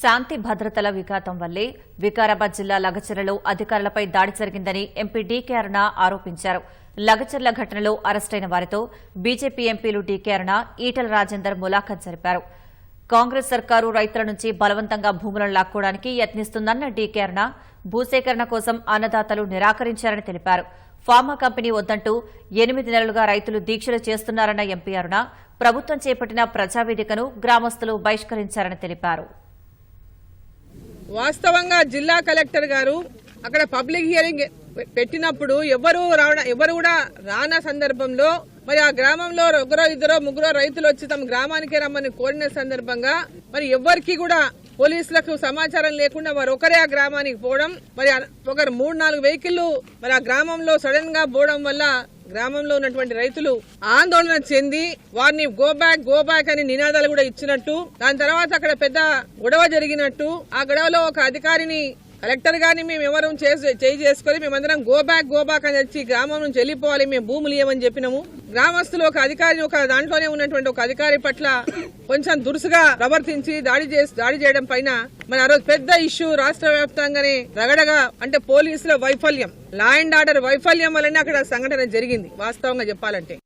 శాంతి భద్రతల విఘాతం వల్లే వికారాబాద్ జిల్లా లగచర్లలో అధికారులపై దాడి జరిగిందని ఎంపీ డీకే అరుణ ఆరోపించారు. లగచర్ల ఘటనలో అరెస్టైన వారితో BJP MPs DK Aruna Etela Rajender ములాఖత్ జరిపారు. కాంగ్రెస్ సర్కారు రైతుల నుంచి బలవంతంగా భూములను లాక్కోవడానికి యత్నిస్తుందన్న డీకే అరుణ భూసేకరణ కోసం అన్నదాతలు నిరాకరించారని తెలిపారు. ఫార్మా కంపెనీ వద్దంటూ ఎనిమిది నెలలుగా రైతులు దీక్షలు చేస్తున్నారన్న ఎంపీ అరుణ ప్రభుత్వం చేపట్టిన ప్రజావేదికను గ్రామస్తులు బహిష్కరించారని తెలిపారు. వాస్తవంగా జిల్లా కలెక్టర్ గారు అక్కడ పబ్లిక్ హియరింగ్ పెట్టినప్పుడు ఎవరు రావడం ఎవరు కూడా రాన సందర్భంలో మరి ఆ గ్రామంలో ఒకరో ఇద్దరో ముగ్గురో రైతులు వచ్చి తమ గ్రామానికి రమ్మని కోరిన సందర్భంగా మరి ఎవరికి కూడా పోలీసులకు సమాచారం లేకుండా వారు ఒకరే ఆ గ్రామానికి పోవడం మరి ఒకరు మూడు నాలుగు వెహికల్లు మరి ఆ గ్రామంలో సడన్గా పోవడం వల్ల గ్రామంలో ఉన్నటువంటి రైతులు ఆందోళన చెంది వారిని గో బ్యాక్ గో బ్యాక్ అని నినాదాలు కూడా ఇచ్చినట్టు దాని తర్వాత అక్కడ పెద్ద గొడవ జరిగినట్టు ఆ గొడవలో ఒక అధికారిని కలెక్టర్ గారిని మేము ఎవరు చేయి చేసుకొని మేమందరం గో బ్యాక్ గో బ్యాక్ అని వచ్చి గ్రామం నుంచి వెళ్ళిపోవాలి మేము భూములు ఇవ్వమని చెప్పినాము. గ్రామస్తులు ఒక అధికారిని ఒక దాంట్లోనే ఉన్నటువంటి ఒక అధికారి పట్ల కొంచెం దురుసుగా ప్రవర్తించి దాడి చేసి దాడి చేయడం పైన మన ఆ రోజు పెద్ద ఇష్యూ రాష్ట్ర వ్యాప్తంగానే రగడగా అంటే పోలీసుల వైఫల్యం. లా అండ్ ఆర్డర్ వైఫల్యం వల్లనే అక్కడ సంఘటన జరిగింది వాస్తవంగా చెప్పాలంటే.